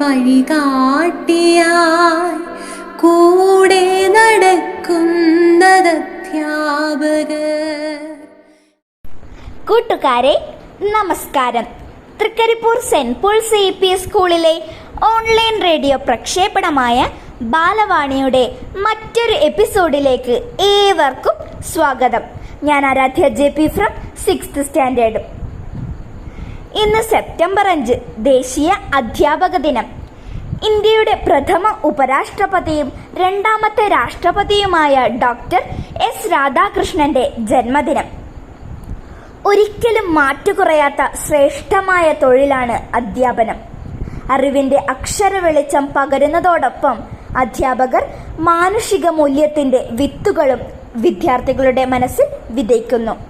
വഴികാട്ടിയായി കൂടെ നടക്കുന്നത് അധ്യാപകർ. കൂട്ടുകാരെ നമസ്കാരം. Trikaripur saint Paul C P S സ്കൂളിലെ ഓൺലൈൻ റേഡിയോ പ്രക്ഷേപണമായ ബാലവാണിയുടെ മറ്റൊരു എപ്പിസോഡിലേക്ക് ഏവർക്കും സ്വാഗതം. ഞാൻ Aradhya J P from sixth standard. ഇന്ന് സെപ്റ്റംബർ അഞ്ച് ദേശീയ അധ്യാപക ദിനം. ഇന്ത്യയുടെ പ്രഥമ ഉപരാഷ്ട്രപതിയും രണ്ടാമത്തെ രാഷ്ട്രപതിയുമായ ഡോക്ടർ എസ് രാധാകൃഷ്ണന്റെ ജന്മദിനം. ഒരിക്കലും മാറ്റുകുറയാത്ത ശ്രേഷ്ഠമായ തൊഴിലാണ് അധ്യാപനം. അറിവിന്റെ അക്ഷര വെളിച്ചം പകരുന്നതോടൊപ്പം അധ്യാപകർ മാനുഷിക മൂല്യത്തിന്റെ വിത്തുകളും വിദ്യാർത്ഥികളുടെ മനസ്സിൽ വിതയ്ക്കുന്നു.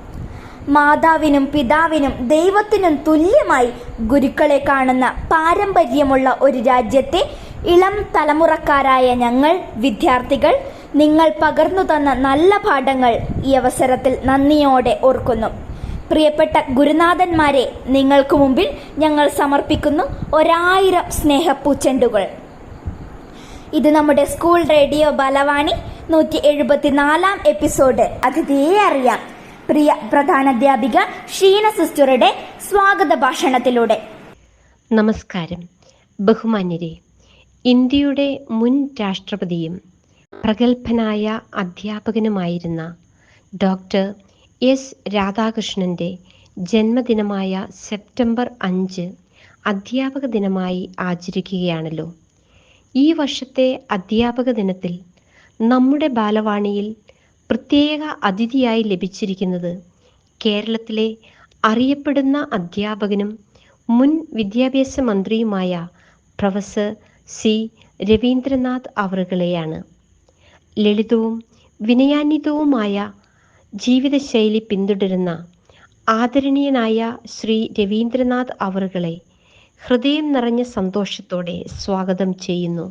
മാതാവിനും പിതാവിനും ദൈവത്തിനും തുല്യമായി ഗുരുക്കളെ കാണുന്ന പാരമ്പര്യമുള്ള ഒരു രാജ്യത്തെ ഇളം തലമുറക്കാരായ ഞങ്ങൾ വിദ്യാർത്ഥികൾ നിങ്ങൾ പകർന്നു തന്ന നല്ല പാഠങ്ങൾ ഈ അവസരത്തിൽ നന്ദിയോടെ ഓർക്കുന്നു. പ്രിയപ്പെട്ട ഗുരുനാഥന്മാരെ നിങ്ങൾക്ക് മുമ്പിൽ ഞങ്ങൾ സമർപ്പിക്കുന്നു ഒരായിരം സ്നേഹപ്പൂച്ചെണ്ടുകൾ. ഇത് നമ്മുടെ സ്കൂൾ റേഡിയോ ബലവാണി നൂറ്റി എഴുപത്തിനാലാം എപ്പിസോഡ്. അതിഥിയെ അറിയാം. പ്രിയ പ്രധാനാധ്യാപിക ഷീന സിസ്റ്ററുടെ സ്വാഗത ഭാഷണത്തിലൂടെ. നമസ്കാരം. ബഹുമാന്യരെ ഇന്ത്യയുടെ മുൻ രാഷ്ട്രപതിയും പ്രഗത്ഭനായ അധ്യാപകനുമായിരുന്ന ഡോക്ടർ എസ് രാധാകൃഷ്ണന്റെ ജന്മദിനമായ സെപ്റ്റംബർ അഞ്ച് അധ്യാപക ദിനമായി ആചരിക്കുകയാണല്ലോ. ഈ വർഷത്തെ അധ്യാപക ദിനത്തിൽ നമ്മുടെ ബാലവാണിയിൽ പ്രത്യേക അതിഥിയായി ലഭിച്ചിരിക്കുന്നത് കേരളത്തിലെ അറിയപ്പെടുന്ന അധ്യാപകനും മുൻ വിദ്യാഭ്യാസ മന്ത്രിയുമായ പ്രൊഫസർ സി. രവീന്ദ്രനാഥ് അവറുകളെയാണ്. ലളിതവും വിനയാന്വിതവുമായ ജീവിതശൈലി പിന്തുടരുന്ന ആദരണീയനായ ശ്രീ രവീന്ദ്രനാഥ് അവറുകളെ ഹൃദയം നിറഞ്ഞ സന്തോഷത്തോടെ സ്വാഗതം ചെയ്യുന്നു.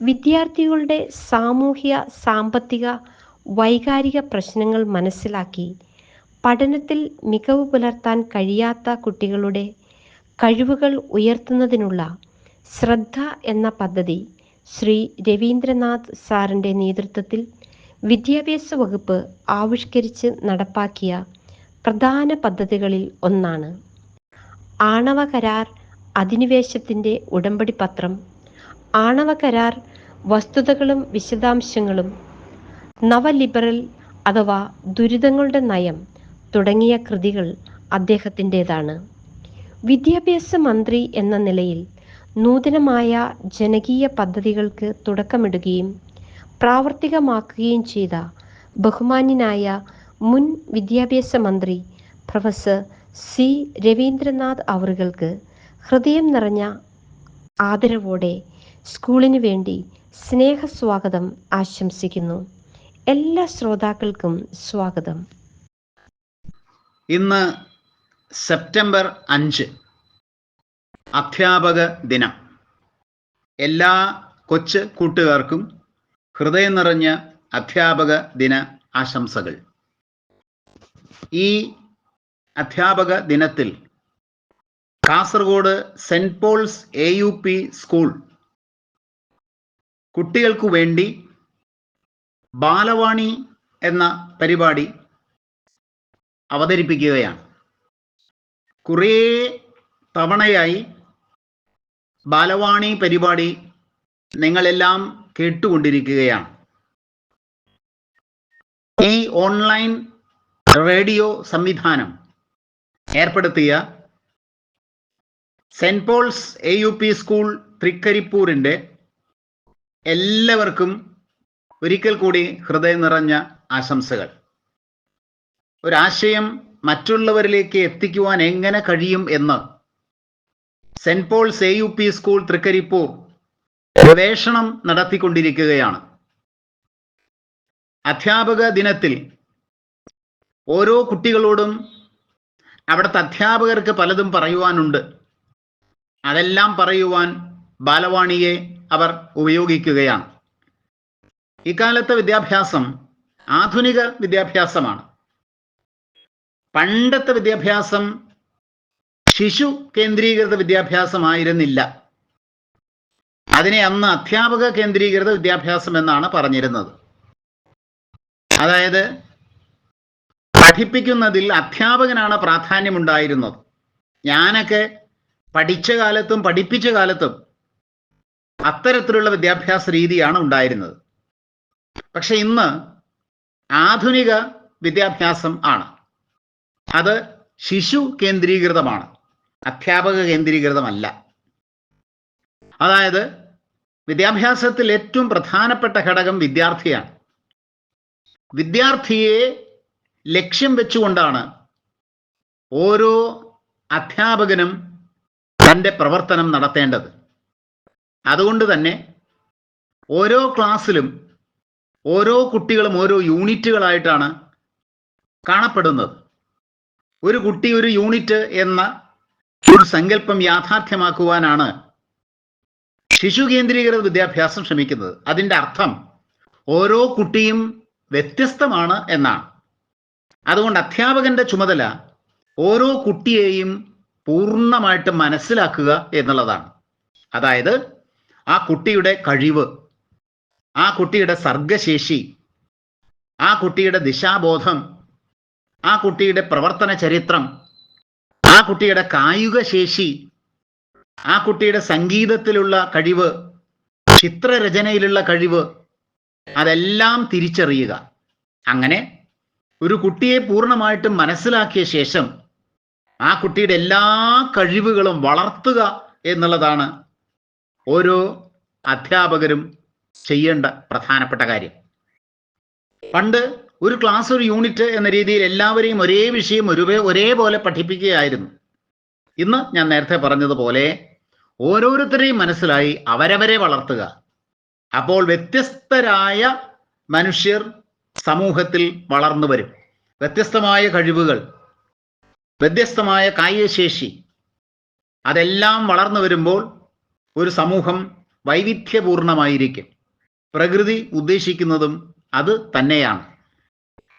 വിദ്യാർത്ഥികളുടെ സാമൂഹ്യ സാമ്പത്തിക വൈകാരിക പ്രശ്നങ്ങൾ മനസ്സിലാക്കി പഠനത്തിൽ മികവ് പുലർത്താൻ കഴിയാത്ത കുട്ടികളുടെ കഴിവുകൾ ഉയർത്തുന്നതിനുള്ള ശ്രദ്ധ എന്ന പദ്ധതി ശ്രീ രവീന്ദ്രനാഥ് സാറിന്റെ നേതൃത്വത്തിൽ വിദ്യാഭ്യാസ വകുപ്പ് ആവിഷ്കരിച്ച് നടപ്പാക്കിയ പ്രധാന പദ്ധതികളിൽ ഒന്നാണ്. ആണവ കരാർ അധിനിവേശത്തിന്റെ ഉടമ്പടി പത്രം. ആണവ കരാർ വസ്തുതകളും വിശദാംശങ്ങളും നവലിബറൽ അഥവാ ദുരിതങ്ങളുടെ നയം തുടങ്ങിയ കൃതികൾ അദ്ദേഹത്തിന്റെതാണ്. വിദ്യാഭ്യാസ മന്ത്രി എന്ന നിലയിൽ നൂതനമായ ജനകീയ പദ്ധതികൾക്ക് തുടക്കമിടുകയും പ്രാവർത്തികമാക്കുകയും ചെയ്ത ബഹുമാന്യനായ മുൻ വിദ്യാഭ്യാസ മന്ത്രി പ്രൊഫസർ സി രവീന്ദ്രനാഥ് അവറുകൾക്ക് ഹൃദയം നിറഞ്ഞ ആദരവോടെ സ്കൂളിനു വേണ്ടി സ്നേഹസ്വാഗതം ആശംസിക്കുന്നു. എല്ലാ ശ്രോതാക്കൾക്കും സ്വാഗതം. ഇന്ന് സെപ്റ്റംബർ അഞ്ച് അധ്യാപക ദിനം. എല്ലാ കൊച്ചു കൂട്ടുകാർക്കും ഹൃദയം നിറഞ്ഞ അധ്യാപക ദിന ആശംസകൾ. ഈ അധ്യാപക ദിനത്തിൽ Kasaragod saint Paul's A U P school കുട്ടികൾക്ക് വേണ്ടി ബാലവാണി എന്ന പരിപാടി അവതരിപ്പിക്കുകയാണ്. കുറേ തവണയായി ബാലവാണി പരിപാടി നിങ്ങളെല്ലാം കേട്ടുകൊണ്ടിരിക്കുകയാണ്. ഈ ഓൺലൈൻ റേഡിയോ സംവിധാനം ഏർപ്പെടുത്തിയ saint Paul's A U P school തൃക്കരിപ്പൂരിന്റെ എല്ലാവർക്കും ഒരിക്കൽ കൂടി ഹൃദയം നിറഞ്ഞ ആശംസകൾ. ഒരാശയം മറ്റുള്ളവരിലേക്ക് എത്തിക്കുവാൻ എങ്ങനെ കഴിയും എന്ന്. Saint Paul's A U P school Trikaripur ഗവേഷണം നടത്തിക്കൊണ്ടിരിക്കുകയാണ്. അധ്യാപക ദിനത്തിൽ ഓരോ കുട്ടികളോടും അവിടുത്തെ അധ്യാപകർക്ക് പലതും പറയുവാനുണ്ട്. അതെല്ലാം പറയുവാൻ ബാലവാണിയെ അവർ ഉപയോഗിക്കുകയാണ്. ഇക്കാലത്തെ വിദ്യാഭ്യാസം ആധുനിക വിദ്യാഭ്യാസമാണ്. പണ്ടത്തെ വിദ്യാഭ്യാസം ശിശു കേന്ദ്രീകൃത വിദ്യാഭ്യാസമായിരുന്നില്ല. അതിനെ അന്ന് അധ്യാപക കേന്ദ്രീകൃത വിദ്യാഭ്യാസം എന്നാണ് പറഞ്ഞിരുന്നത്. അതായത് പഠിപ്പിക്കുന്നതിൽ അധ്യാപകനാണ് പ്രാധാന്യമുണ്ടായിരുന്നത്. ഞാനൊക്കെ പഠിച്ച കാലത്തും പഠിപ്പിച്ച കാലത്തും അത്തരത്തിലുള്ള വിദ്യാഭ്യാസ രീതിയാണ് ഉണ്ടായിരുന്നത്. പക്ഷെ ഇന്ന് ആധുനിക വിദ്യാഭ്യാസം ആണ്. അത് ശിശു കേന്ദ്രീകൃതമാണ്. അധ്യാപക കേന്ദ്രീകൃതമല്ല. അതായത് വിദ്യാഭ്യാസത്തിൽ ഏറ്റവും പ്രധാനപ്പെട്ട ഘടകം വിദ്യാർത്ഥിയാണ്. വിദ്യാർത്ഥിയെ ലക്ഷ്യം വെച്ചുകൊണ്ടാണ് ഓരോ അധ്യാപകനും തന്റെ പ്രവർത്തനം നടത്തേണ്ടത്. അതുകൊണ്ട് തന്നെ ഓരോ ക്ലാസ്സിലും ഓരോ കുട്ടികളും ഓരോ യൂണിറ്റുകളായിട്ടാണ് കാണപ്പെടുന്നത്. ഒരു കുട്ടി ഒരു യൂണിറ്റ് എന്ന ഒരു സങ്കല്പം യാഥാർത്ഥ്യമാക്കുവാനാണ് ശിശു കേന്ദ്രീകൃത വിദ്യാഭ്യാസം ശ്രമിക്കുന്നത്. അതിന്റെ അർത്ഥം ഓരോ കുട്ടിയും വ്യത്യസ്തമാണ് എന്നാണ്. അതുകൊണ്ട് അധ്യാപകന്റെ ചുമതല ഓരോ കുട്ടിയെയും പൂർണമായിട്ട് മനസ്സിലാക്കുക എന്നുള്ളതാണ്. അതായത് ആ കുട്ടിയുടെ കഴിവ്. ആ കുട്ടിയുടെ സർഗശേഷി ആ കുട്ടിയുടെ ദിശാബോധം ആ കുട്ടിയുടെ പ്രവർത്തന ചരിത്രം ആ കുട്ടിയുടെ കായിക ശേഷി ആ കുട്ടിയുടെ സംഗീതത്തിലുള്ള കഴിവ് ചിത്രരചനയിലുള്ള കഴിവ് അതെല്ലാം തിരിച്ചറിയുക. അങ്ങനെ ഒരു കുട്ടിയെ പൂർണമായിട്ടും മനസ്സിലാക്കിയ ശേഷം ആ കുട്ടിയുടെ എല്ലാ കഴിവുകളും വളർത്തുക എന്നുള്ളതാണ് ഓരോ അധ്യാപകരും ചെയ്യേണ്ട പ്രധാനപ്പെട്ട കാര്യം. പണ്ട് ഒരു ക്ലാസ് ഒരു യൂണിറ്റ് എന്ന രീതിയിൽ എല്ലാവരെയും ഒരേ വിഷയം ഒരു ഒരേപോലെ പഠിപ്പിക്കുകയായിരുന്നു. ഇന്ന് ഞാൻ നേരത്തെ പറഞ്ഞതുപോലെ ഓരോരുത്തരെയും മനസ്സിലായി അവരവരെ വളർത്തുക. അപ്പോൾ വ്യത്യസ്തരായ മനുഷ്യർ സമൂഹത്തിൽ വളർന്നു വരും. വ്യത്യസ്തമായ കഴിവുകൾ വ്യത്യസ്തമായ കായികശേഷി അതെല്ലാം വളർന്നു വരുമ്പോൾ ഒരു സമൂഹം വൈവിധ്യപൂർണമായിരിക്കും. പ്രകൃതി ഉദ്ദേശിക്കുന്നതും അത് തന്നെയാണ്.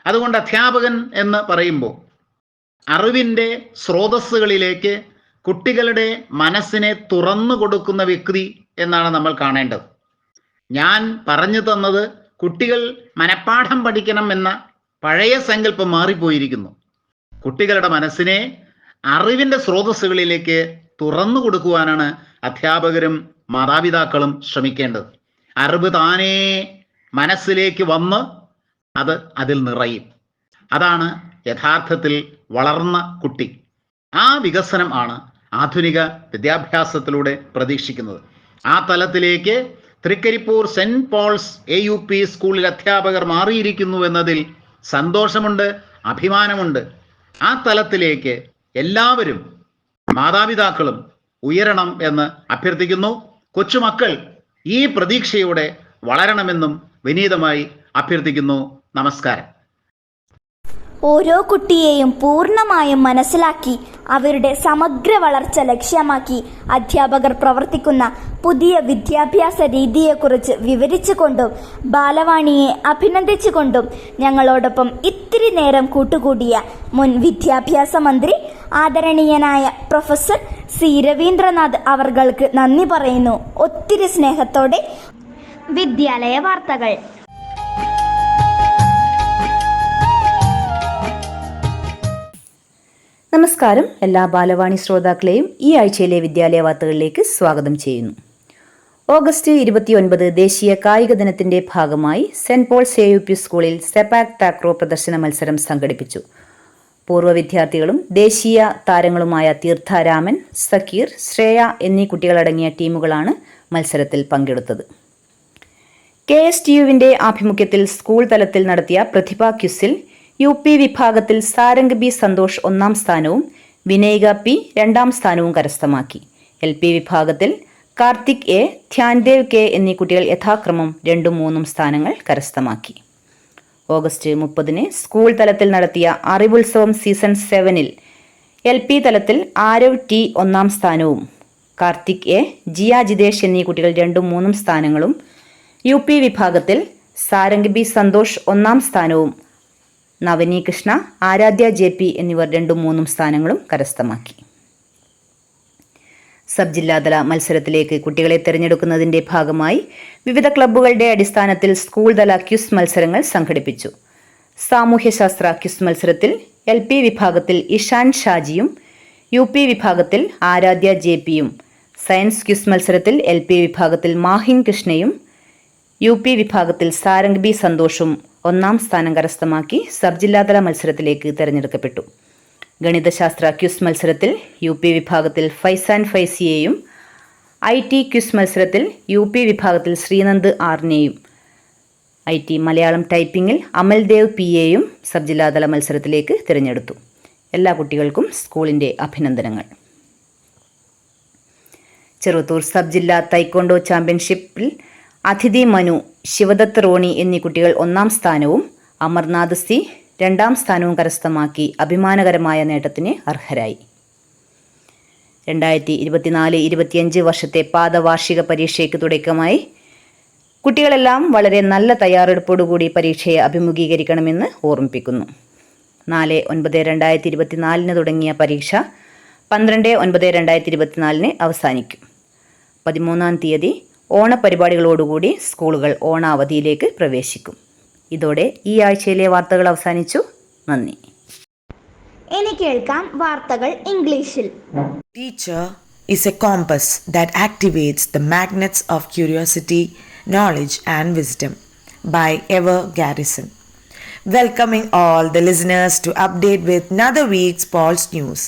അതുകൊണ്ട് അധ്യാപകൻ എന്ന് പറയുമ്പോൾ അറിവിന്റെ സ്രോതസ്സുകളിലേക്ക് കുട്ടികളുടെ മനസ്സിനെ തുറന്നു കൊടുക്കുന്ന വ്യക്തി എന്നാണ് നമ്മൾ കാണേണ്ടത്. ഞാൻ പറഞ്ഞു തന്നത് കുട്ടികൾ മനഃപ്പാഠം പഠിക്കണം എന്ന പഴയ സങ്കല്പം മാറിപ്പോയിരിക്കുന്നു. കുട്ടികളുടെ മനസ്സിനെ അറിവിന്റെ സ്രോതസ്സുകളിലേക്ക് തുറന്നു കൊടുക്കുവാനാണ് അധ്യാപകരും മാതാപിതാക്കളും ശ്രമിക്കേണ്ടത്. അറിവ് താനേ മനസ്സിലേക്ക് വന്ന് അത് അതിൽ നിറയും. അതാണ് യഥാർത്ഥത്തിൽ വളർന്ന കുട്ടി. ആ വികസനം ആണ് ആധുനിക വിദ്യാഭ്യാസത്തിലൂടെ പ്രതീക്ഷിക്കുന്നത്. ആ തലത്തിലേക്ക് Trikaripur saint Paul's A U P സ്കൂളിൽ അധ്യാപകർ മാറിയിരിക്കുന്നു എന്നതിൽ സന്തോഷമുണ്ട് അഭിമാനമുണ്ട്. ആ തലത്തിലേക്ക് എല്ലാവരും മാതാപിതാക്കളും ഉയരണം എന്ന് അഭ്യർത്ഥിക്കുന്നു. കൊച്ചുമക്കൾ ഈ പ്രതീക്ഷയോടെ വളരണമെന്നും വിനീതമായി അഭ്യർത്ഥിക്കുന്നു. നമസ്കാരം. ഓരോ കുട്ടിയെയും പൂർണമായും മനസ്സിലാക്കി അവരുടെ സമഗ്ര വളർച്ച ലക്ഷ്യമാക്കി അധ്യാപകർ പ്രവർത്തിക്കുന്ന പുതിയ വിദ്യാഭ്യാസ രീതിയെക്കുറിച്ച് വിവരിച്ചുകൊണ്ടും ബാലവാണിയെ അഭിനന്ദിച്ചുകൊണ്ടും ഞങ്ങളോടൊപ്പം ഇത്തിരി നേരം കൂട്ടുകൂടിയ മുൻ വിദ്യാഭ്യാസ മന്ത്രി ആദരണീയനായ പ്രൊഫസർ സി. രവീന്ദ്രനാഥ് അവർക്ക് നന്ദി പറയുന്നു. ഒത്തിരി സ്നേഹത്തോടെ വിദ്യാലയ വാർത്തകൾ. നമസ്കാരം. എല്ലാ ബാലവാണി ശ്രോതാക്കളെയും ഈ ആഴ്ചയിലെ വിദ്യാലയ വാർത്തകളിലേക്ക് സ്വാഗതം ചെയ്യുന്നു. ഓഗസ്റ്റ് ഇരുപത്തിയൊൻപത് ദേശീയ കായിക ദിനത്തിന്റെ ഭാഗമായി saint Paul's A U P സ്കൂളിൽ സെപാക് താക്രോ പ്രദർശന മത്സരം സംഘടിപ്പിച്ചു. പൂർവ വിദ്യാർത്ഥികളും ദേശീയ താരങ്ങളുമായ തീർത്ഥ രാമൻ സക്കീർ ശ്രേയ എന്നീ കുട്ടികളടങ്ങിയ ടീമുകളാണ് മത്സരത്തിൽ പങ്കെടുത്തത്. കെ എസ് ടി യുവിന്റെ ആഭിമുഖ്യത്തിൽ സ്കൂൾ തലത്തിൽ നടത്തിയ പ്രതിഭാ ക്യുസിൽ യു പി വിഭാഗത്തിൽ സാരംഗ് ബി സന്തോഷ് ഒന്നാം സ്ഥാനവും വിനയിക പി രണ്ടാം സ്ഥാനവും കരസ്ഥമാക്കി. എൽ പി വിഭാഗത്തിൽ കാർത്തിക് എ ധ്യാൻദേവ് കെ എന്നീ കുട്ടികൾ യഥാക്രമം രണ്ടും മൂന്നും സ്ഥാനങ്ങൾ കരസ്ഥമാക്കി. ഓഗസ്റ്റ് മുപ്പതിന് സ്കൂൾ തലത്തിൽ നടത്തിയ അറിവുത്സവം സീസൺ സെവനിൽ എൽ പി തലത്തിൽ ആരവ് ടി ഒന്നാം സ്ഥാനവും കാർത്തിക് എ ജിയ ജിതേഷ് എന്നീ കുട്ടികൾ രണ്ടും മൂന്നും സ്ഥാനങ്ങളും യു പി വിഭാഗത്തിൽ സാരംഗ് ബി സന്തോഷ് ഒന്നാം സ്ഥാനവും നവനി കൃഷ്ണ ആരാധ്യ ജെ പി എന്നിവർ രണ്ടും മൂന്നും സ്ഥാനങ്ങളും കരസ്ഥമാക്കി. സബ് ജില്ലാതല മത്സരത്തിലേക്ക് കുട്ടികളെ തിരഞ്ഞെടുക്കുന്നതിന്റെ ഭാഗമായി വിവിധ ക്ലബ്ബുകളുടെ അടിസ്ഥാനത്തിൽ സ്കൂൾ തല ക്യുസ് മത്സരങ്ങൾ സംഘടിപ്പിച്ചു. സാമൂഹ്യശാസ്ത്ര ക്യുസ് മത്സരത്തിൽ എൽ പി വിഭാഗത്തിൽ ഇഷാൻ ഷാജിയും യു പി വിഭാഗത്തിൽ ആരാധ്യ ജെ പിയും. സയൻസ് ക്യുസ് മത്സരത്തിൽ എൽ പി വിഭാഗത്തിൽ മാഹിൻ കൃഷ്ണയും യു പി വിഭാഗത്തിൽ സാരംഗ് ബി സന്തോഷും ഒന്നാം സ്ഥാനം കരസ്ഥമാക്കി സബ് ജില്ലാതല മത്സരത്തിലേക്ക് തിരഞ്ഞെടുക്കപ്പെട്ടു. ഗണിതശാസ്ത്ര ക്യുസ് മത്സരത്തിൽ യു പി വിഭാഗത്തിൽ ഫൈസാൻ ഫൈസിയെയും ഐ ടി ക്യുസ് മത്സരത്തിൽ യു പി വിഭാഗത്തിൽ ശ്രീനന്ദ് ആറിനെയും. ഐ ടി മലയാളം ടൈപ്പിംഗിൽ അമൽദേവ് പി എയും സബ് ജില്ലാതല മത്സരത്തിലേക്ക് തിരഞ്ഞെടുത്തു. എല്ലാ കുട്ടികൾക്കും സ്കൂളിന്റെ അഭിനന്ദനങ്ങൾ. ചെറുത്തൂർ സബ് ജില്ലാ തൈക്കോണ്ടോ ചാമ്പ്യൻഷിപ്പിൽ അതിഥി മനു ശിവദത്ത് റോണി എന്നീ കുട്ടികൾ ഒന്നാം സ്ഥാനവും അമർനാഥ് സി രണ്ടാം സ്ഥാനവും കരസ്ഥമാക്കി അഭിമാനകരമായ നേട്ടത്തിന് അർഹരായി. രണ്ടായിരത്തി ഇരുപത്തിനാല് ഇരുപത്തിയഞ്ച് വർഷത്തെ പാദവാർഷിക പരീക്ഷയ്ക്ക് തുടക്കമായി കുട്ടികളെല്ലാം വളരെ നല്ല തയ്യാറെടുപ്പോടുകൂടി പരീക്ഷയെ അഭിമുഖീകരിക്കണമെന്ന് ഓർമ്മിപ്പിക്കുന്നു. നാല് ഒൻപത് രണ്ടായിരത്തി ഇരുപത്തിനാലിന് തുടങ്ങിയ പരീക്ഷ പന്ത്രണ്ട് ഒൻപത് രണ്ടായിരത്തി ഇരുപത്തിനാലിന് അവസാനിക്കും. പതിമൂന്നാം തീയതി ഓണപരിപാടികളോടുകൂടി സ്കൂളുകൾ ഓണാവധിയിലേക്ക് പ്രവേശിക്കും. ഇതോടെ ഈ ആഴ്ചയിലെ വാർത്തകൾ അവസാനിച്ചു. നന്ദി. ഇനി കേൾക്കാം വാർത്തകൾ ഇംഗ്ലീഷിൽ. Teacher is a compass that activates the magnets of curiosity knowledge and wisdom by ever garrison welcoming all the listeners to update with another week's Paul's news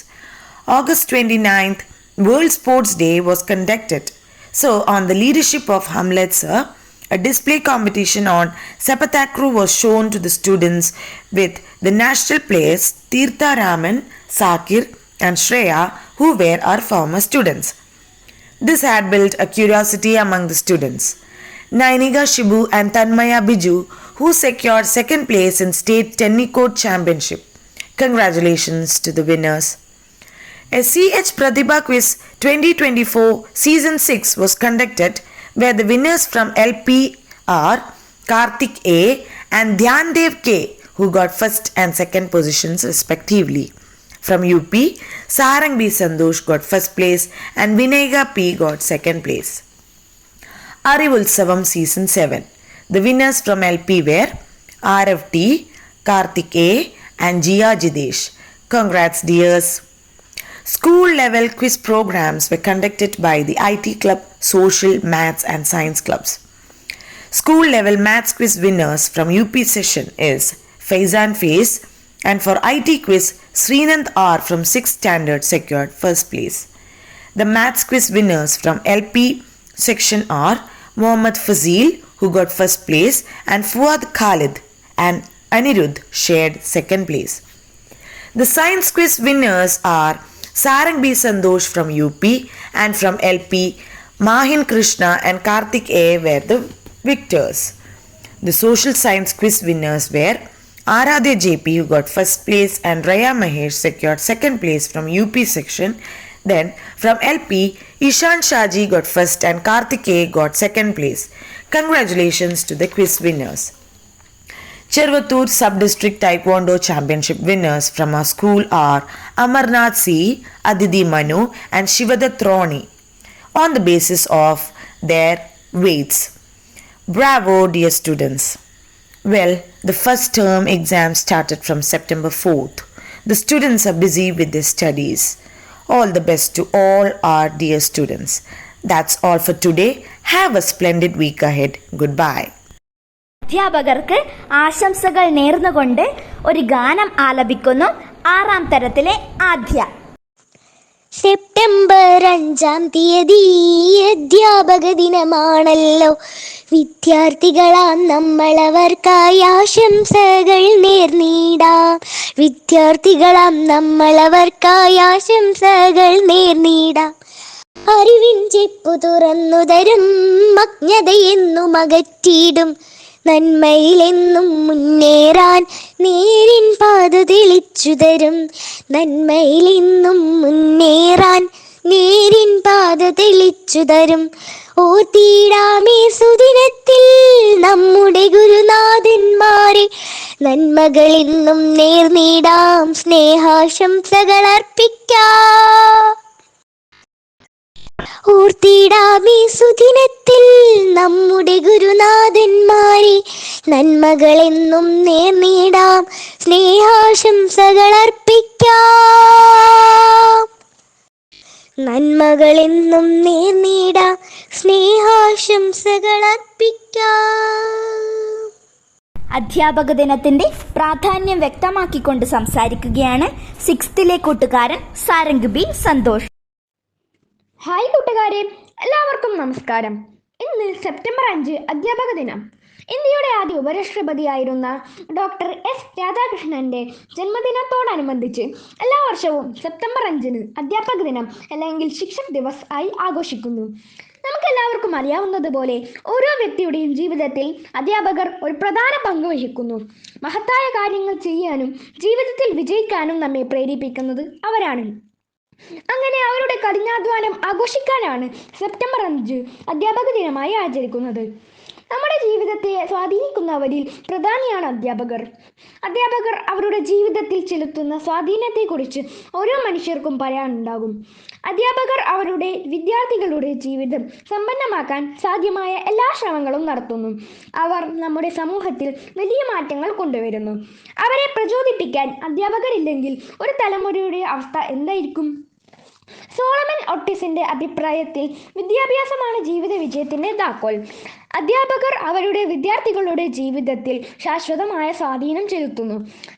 August twenty ninth world sports day was conducted So, on the leadership of Hamlet sir, a display competition on Sapathakru was shown to the students with the national players Tirtha Raman, Sakir, and Shreya, who were our former students. This had built a curiosity among the students. Nainika Shibu and Tanmaya Biju, who secured second place in state tennis court Championship. Congratulations to the winners. A CH Pratibha Quiz 2024 Season 6 was conducted where the winners from LP are Karthik A and Dhyan Dev K who got first and second positions respectively. From UP, Sarang B. Sandosh got first place and Vinayga P got second place. Arivulsavam Season 7. The winners from LP were RFT, Karthik A and Jia Jidesh. Congrats dears. School level quiz programs were conducted by the IT Club, Social, Maths and Science Clubs. School level maths quiz winners from UP session is Faizan Faiz and for IT quiz Srinand R from 6th standard secured first place. The maths quiz winners from LP section are Mohammad Fazil who got first place and Fuad Khalid and Anirudh shared second place. The science quiz winners are Sarang B. Sandosh from UP and from LP Mahin Krishna and Karthik A were the victors. The social science quiz winners were Aradhya JP who got first place and Raya Mahesh secured second place from UP section. Then from LP, Ishan Shaji got first and Karthik A got second place. Congratulations to the quiz winners. Chervatur Sub-District Taekwondo Championship winners from our school are Amarnath C, Aditi Manu and Shivadath Roni on the basis of their weights. Bravo dear students. Well, the first term exam started from September 4th. The students are busy with their studies. All the best to all our dear students. That's all for today. Have a splendid week ahead. Goodbye. അധ്യാപകർക്ക് ആശംസകൾ നേർന്നുകൊണ്ട് ഒരു ഗാനം ആലപിക്കുന്നു ആറാം തരത്തിലെ ആദ്യ. September അഞ്ചാം തീയതി അധ്യാപക ദിനമാണല്ലോ. വിദ്യാർത്ഥികളാം നമ്മളവർക്കായി ആശംസകൾ നേർനീടാം. വിദ്യാർത്ഥികളാം നമ്മളവർക്കായി ആശംസകൾ നേർനീടാം. അറിവിൻ ചെപ്പു തുറന്നു തരും അജ്ഞതയെന്നും അകറ്റിയിടും നന്മയിലെന്നും മുന്നേറാൻ നേരിൻ പാത തെളിച്ചു തരും നന്മയിലെന്നും മുന്നേറാൻ നേരിൻ പാത തെളിച്ചു തരും ഓർത്തിടാമേ സുദിനത്തിൽ നമ്മുടെ ഗുരുനാഥന്മാരെ നന്മകളെന്നും നേർനീടാം സ്നേഹാശംസകൾ അർപ്പിക്കാം ഓർത്തിടാമേ സുദിനത്തിൽ നമ്മുടെ ഗുരുനാഥന്മാരെ. നന്മകളെന്നും നേർനീടാം സ്നേഹാശംസകൾ അർപ്പിക്കാം നന്മകളെന്നും നേർനീടാം സ്നേഹാശംസകൾ അർപ്പിക്കാം അധ്യാപക ദിനത്തിന്റെ പ്രാധാന്യം വ്യക്തമാക്കിക്കൊണ്ട് സംസാരിക്കുകയാണ് സിക്സ്ത്തിലെ കൂട്ടുകാരൻ സാരംഗ് ബി സന്തോഷ്. ഹായ് കൂട്ടുകാരെ എല്ലാവർക്കും നമസ്കാരം. ഇന്ന് സെപ്റ്റംബർ അഞ്ച് അധ്യാപക ദിനം. ഇന്ത്യയുടെ ആദ്യ ഉപരാഷ്ട്രപതിയായിരുന്ന ഡോക്ടർ എസ് രാധാകൃഷ്ണന്റെ ജന്മദിനത്തോടനുബന്ധിച്ച് എല്ലാ വർഷവും സെപ്റ്റംബർ അഞ്ചിന് അധ്യാപക ദിനം അല്ലെങ്കിൽ ശിക്ഷക് ദിവസ് ആയി ആഘോഷിക്കുന്നു. നമുക്കെല്ലാവർക്കും അറിയാവുന്നതുപോലെ ഓരോ വ്യക്തിയുടെയും ജീവിതത്തിൽ അധ്യാപകർ ഒരു പ്രധാന പങ്ക് വഹിക്കുന്നു. മഹത്തായ കാര്യങ്ങൾ ചെയ്യാനും ജീവിതത്തിൽ വിജയിക്കാനും നമ്മെ പ്രേരിപ്പിക്കുന്നത് അവരാണ്. അങ്ങനെ അവരുടെ കഠിനാധ്വാനം ആഘോഷിക്കാനാണ് സെപ്റ്റംബർ അഞ്ച് അധ്യാപക ദിനമായി ആചരിക്കുന്നത്. നമ്മുടെ ജീവിതത്തെ സ്വാധീനിക്കുന്നവരിൽ പ്രധാനിയാണ് അധ്യാപകർ. അധ്യാപകർ അവരുടെ ജീവിതത്തിൽ ചെലുത്തുന്ന സ്വാധീനത്തെക്കുറിച്ച് ഓരോ മനുഷ്യർക്കും പറയാനുണ്ടാകും. അധ്യാപകർ അവരുടെ വിദ്യാർത്ഥികളുടെ ജീവിതം സമ്പന്നമാക്കാൻ സാധ്യമായ എല്ലാ ശ്രമങ്ങളും നടത്തുന്നു. അവർ നമ്മുടെ സമൂഹത്തിൽ വലിയ മാറ്റങ്ങൾ കൊണ്ടുവരുന്നു. അവരെ പ്രചോദിപ്പിക്കാൻ അധ്യാപകരില്ലെങ്കിൽ ഒരു തലമുറയുടെ അവസ്ഥ എന്തായിരിക്കും? സോളമൻ ഒട്ടിസിന്റെ അഭിപ്രായത്തിൽ വിദ്യാഭ്യാസമാണ് ജീവിത വിജയത്തിന്റെ താക്കോൽ. അധ്യാപകർ അവരുടെ വിദ്യാർത്ഥികളുടെ ജീവിതത്തിൽ ശാശ്വതമായ സ്വാധീനം ചെലുത്തുന്നു.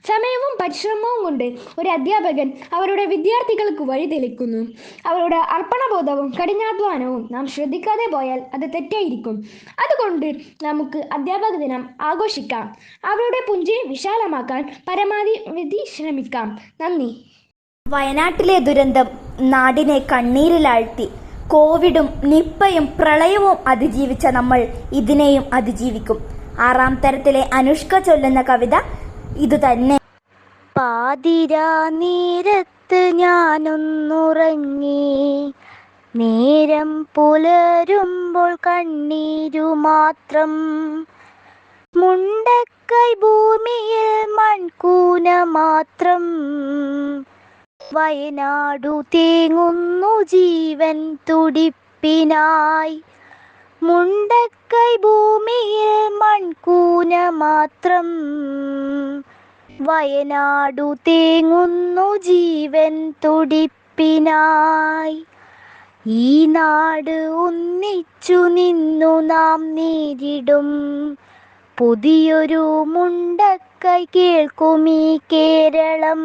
സമയവും പരിശ്രമവും കൊണ്ട് ഒരു അധ്യാപകൻ അവരുടെ വിദ്യാർത്ഥികൾക്ക് വഴി തെളിക്കുന്നു. അവരുടെ അർപ്പണബോധവും കഠിനാധ്വാനവും നാം ശ്രദ്ധിക്കാതെ പോയാൽ അത് തെറ്റായിരിക്കും. അതുകൊണ്ട് നമുക്ക് അധ്യാപക ദിനം ആഘോഷിക്കാം. അവരുടെ പുഞ്ചി വിശാലമാക്കാൻ പരമാവധി ശ്രമിക്കാം. നന്ദി. വയനാട്ടിലെ ദുരന്തം നാടിനെ കണ്ണീരിലാഴ്ത്തി. കോവിഡും നിപ്പയും പ്രളയവും അതിജീവിച്ച നമ്മൾ ഇതിനെയും അതിജീവിക്കും. ആറാം തരത്തിലെ അനുഷ്ക ചൊല്ലുന്ന കവിത ഇതുതന്നെ. പാതിരാ നേരത്ത് ഞാനൊന്നുറങ്ങി. നേരം പുലരുമ്പോൾ കണ്ണീരു മാത്രം. മുണ്ടക്കൈ ഭൂമിയിൽ മൺകൂന മാത്രം. വയനാടു തേങ്ങുന്നു ജീവൻ തുടിപ്പിനായി. മുണ്ടക്കൈ ഭൂമിയിൽ മൺകൂന മാത്രം. വയനാടു തേങ്ങുന്നു ജീവൻ തുടിപ്പിനായി. ഈ നാട് ഒന്നിച്ചു നിന്നു നാം നേരിടും. പുതിയൊരു മുണ്ടക്കൈ കേൾക്കുമീ കേരളം.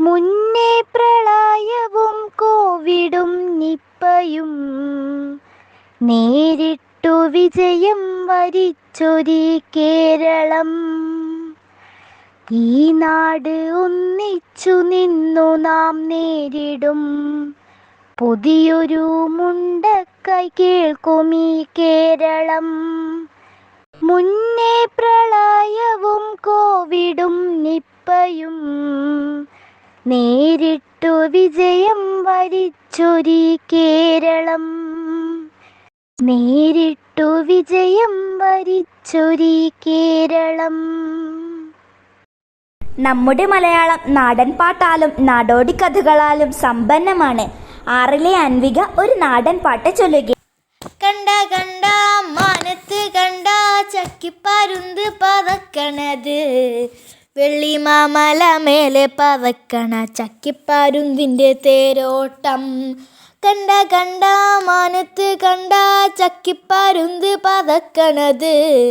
മുന്നേ പ്രളയവും കോവിഡും നിപ്പയും. നേരിട്ടു വിജയം വരിച്ചൊരി കേരളം. ഈ നാട് ഒന്നിച്ചു നിന്നു നാം നേരിടും. പുതിയൊരു മുണ്ടക്കൈ കേൾക്കും ഈ കേരളം. മുന്നേ പ്രളയവും കോവിഡും നിപ്പയും. നേരിട്ടു വിജയം വരിച്ചൊരി കേരളം. നേരിട്ടു വിജയം വരിച്ചൊരി കേരളം. നമ്മുടെ മലയാളം നാടൻ പാട്ടാലും നാടോടി കഥകളാലും സമ്പന്നമാണ്. ആറിലെ അൻവിക ഒരു നാടൻ പാട്ട് ചൊല്ലുക കണ്ട കണ്ട മാനത്ത് കണ്ട ചക്കിപ്പരുന്ത് പതക്കണത്. വെള്ളിമാമല മേലെ പതക്കണ ചക്കിപ്പാരുന്തിന്റെ തേരോട്ടം. കണ്ട കണ്ട മാനത്ത് കണ്ട ചക്കിപ്പാരുന്ത് പതക്കണത്.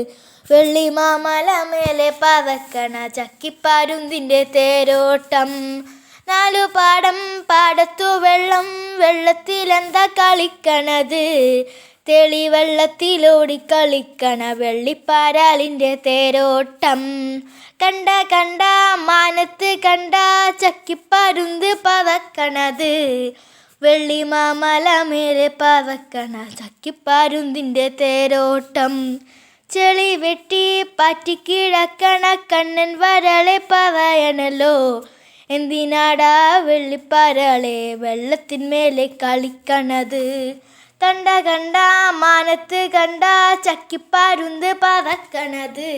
വെള്ളിമാമല മേലെ പതക്കണ ചക്കിപ്പാരുന്തിന്റെ തേരോട്ടം. നാലു പാടം പാടത്തു വെള്ളം വെള്ളത്തിലെന്താ കളിക്കണത്? തെളിവെള്ളത്തിലോടി കളിക്കണ വെള്ളിപ്പാരാലിന്റെ തേരോട്ടം. കണ്ട കണ്ട മാനത്ത് കണ്ട ചക്കിപ്പരുന്ത് പതക്കണത്. വെള്ളിമാമല മേലെ പതക്കണ ചക്കിപ്പരുന്തിന്റെ തേരോട്ടം. ചെളി വെട്ടി പാറ്റിക്കിഴക്കണ കണ്ണൻ വരളെ പതയണല്ലോ എന്തിനാടാ വെള്ളിപ്പാരാളെ വെള്ളത്തിന്മേലെ കളിക്കണത്? കണ്ട കണ്ട മാനത്ത് കണ്ട ചക്കിപ്പാരുന്ത് പറക്കണത്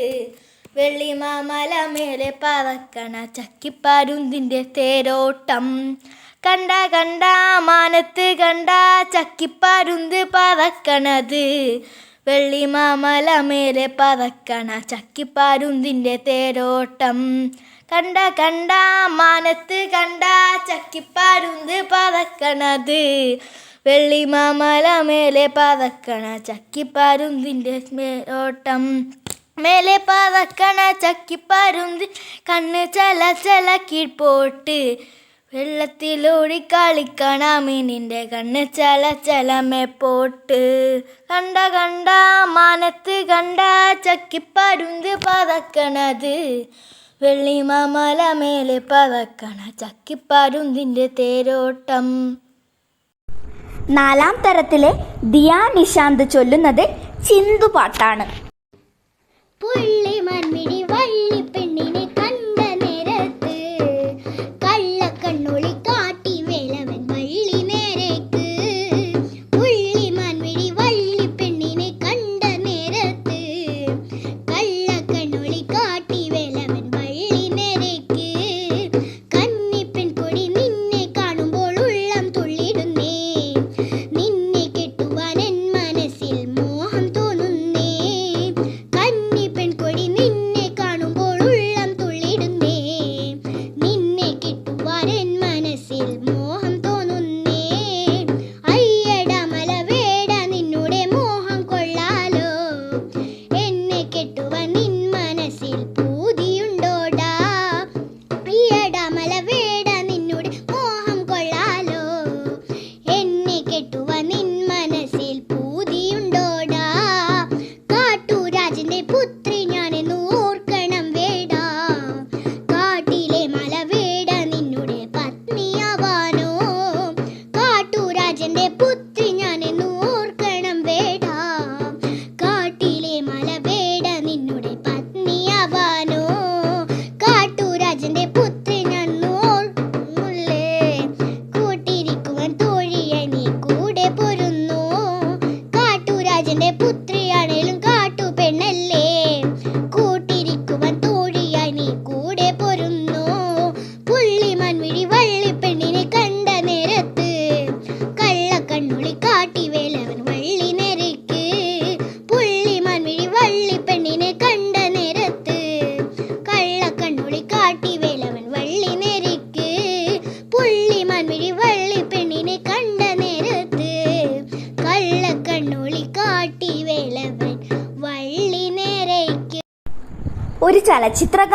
വെള്ളിമാമല മേലെ പറക്കണ ചക്കിപ്പാരുന്തിന്റെ തേരോട്ടം. കണ്ട കണ്ട മാനത്ത് കണ്ട ചക്കിപ്പാരുന്ത് പറക്കണത് വെള്ളിമാമല മേലെ പറക്കണ ചക്കിപ്പാരുന്തിന്റെ തേരോട്ടം. കണ്ട കണ്ട മാനത്ത് കണ്ട ചക്കിപ്പാരുന്ത് പറക്കണത് വെള്ളിമാമല മേലെ പതക്കണ ചക്കിപ്പാരുന്തിന്റെ മേലോട്ടം. മേലെ പതക്കണ ചക്കിപ്പാരുന്തി കണ്ണ് ചല ചല കീഴ്പോട്ട്. വെള്ളത്തിലോടി കളിക്കണ മീനിന്റെ കണ്ണ് ചല ചലമേ പോട്ട് കണ്ട കണ്ട മാനത്ത് കണ്ട ചക്കിപ്പരുന്ത് പതക്കണത്. വെള്ളിമാമല മേലെ പതക്കണ ചക്കിപ്പരുന്തിന്റെ തേരോട്ടം. നാലാം തരത്തിലെ ദിയാ നിശാന്ത് ചൊല്ലുന്നത് ചിന്തുപാട്ടാണ് പുള്ളി മണ്ണിനി വള്ളി പെണ്ണിനെ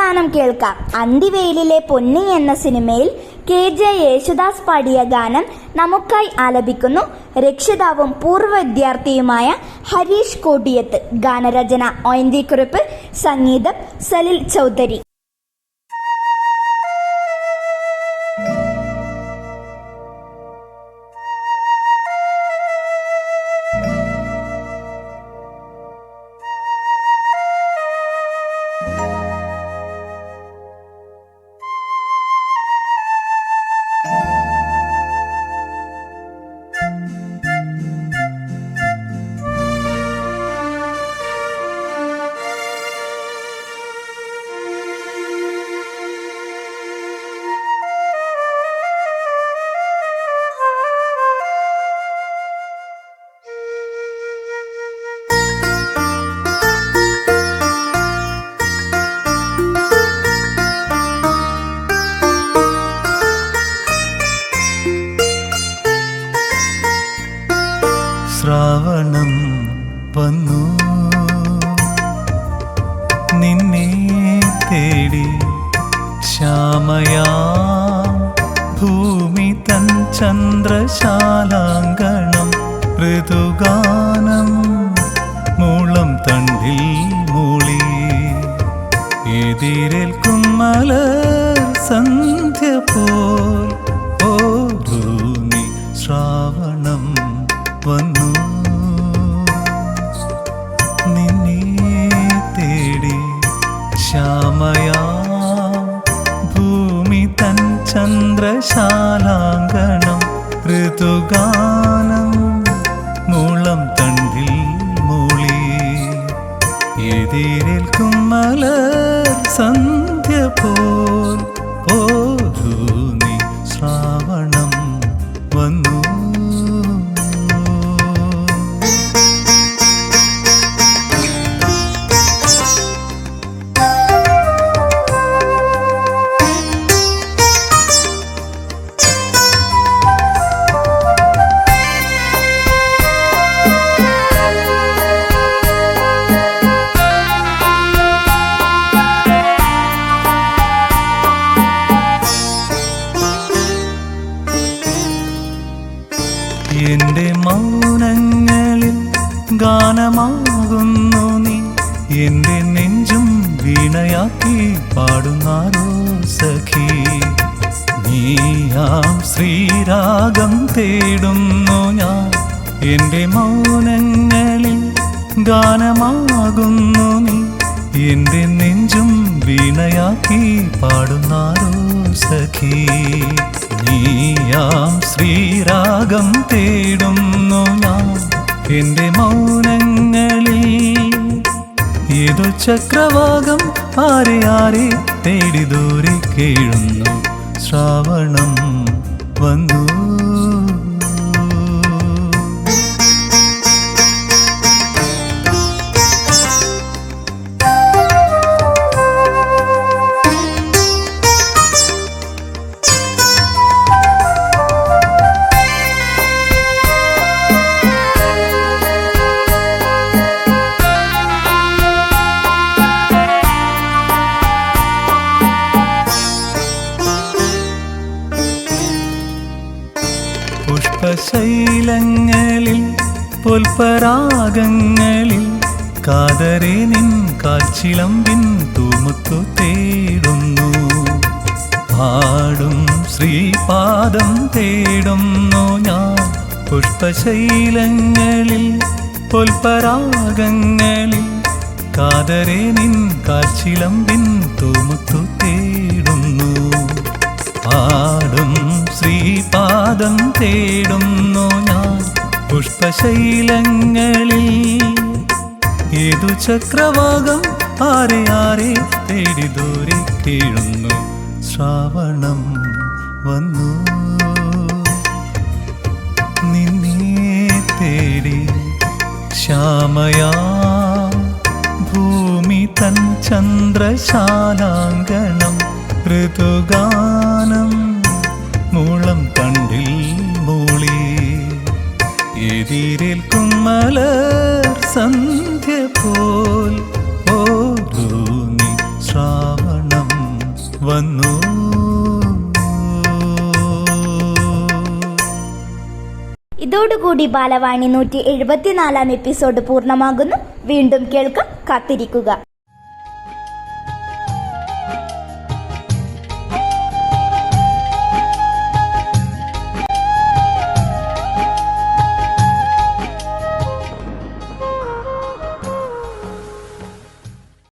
ചലച്ചിത്രഗാനം കേൾക്കാം. അന്തിവേലിലെ പൊന്നി എന്ന സിനിമയിൽ കെ ജെ യേശുദാസ് പാടിയ ഗാനം നമുക്കായി ആലപിക്കുന്നു. രക്ഷിതാവും പൂർവ വിദ്യാർത്ഥിയുമായ ഹരീഷ് കോട്ടിയത്ത് ഗാനരചന ഒയന്തി കുറിപ്പ് സംഗീതം സലിൽ ചൗധരി. സഖി നീയാം ശ്രീരാഗം തേടുന്നു ഞാൻ. എന്റെ മൗനങ്ങളിൽ ഗാനമാകുന്നു നീ. എന്റെ നെഞ്ചും വീണയാക്കി പാടുന്നാരോ സഖി. നീയാം ശ്രീരാഗം തേടുന്നു ഞാൻ. എന്റെ മൗനങ്ങളിൽ ഏതോ ചക്രവാകം ആരെ ആരെ തേടി ദൂരെ കേഴുന്നു. ശ്രാവണം വന്നു. കാച്ചിലമ്പിൻ തൂമുത്തു തേടുന്നു. പാടും ശ്രീപാദം തേടുന്നു ഞാൻ. പുഷ്പശൈലങ്ങളിൽ പുൽപരാഗങ്ങളിൽ കാതരെ നിൻ കാച്ചിലമ്പിൻ തൂമുത്തു തേടുന്നു. പാടും ശ്രീപാദം തേടുന്നു ഞാൻ. പുഷ്പശൈലങ്ങളിൽ ഏതു ചക്രവാകം ആരെ ആരെ തേടി ദൂരെ കീഴുന്നു? ശ്രാവണം വന്നു. നിന്നെ തേടി ശ്യാമയാ ഭൂമി തൻ ചന്ദ്രശാലാങ്കണം ഋതുഗാനം മൂളം തണ്ടിൽ മൂളി. എതിരേൽക്കും മലർ സന്ധ്യ പോൽ വന്നു. ഇതോടുകൂടി ബാലവാണി നൂറ്റി എഴുപത്തിനാലാം എപ്പിസോഡ് പൂർണമാകുന്നു. വീണ്ടും കേൾക്കാം കാത്തിരിക്കുക.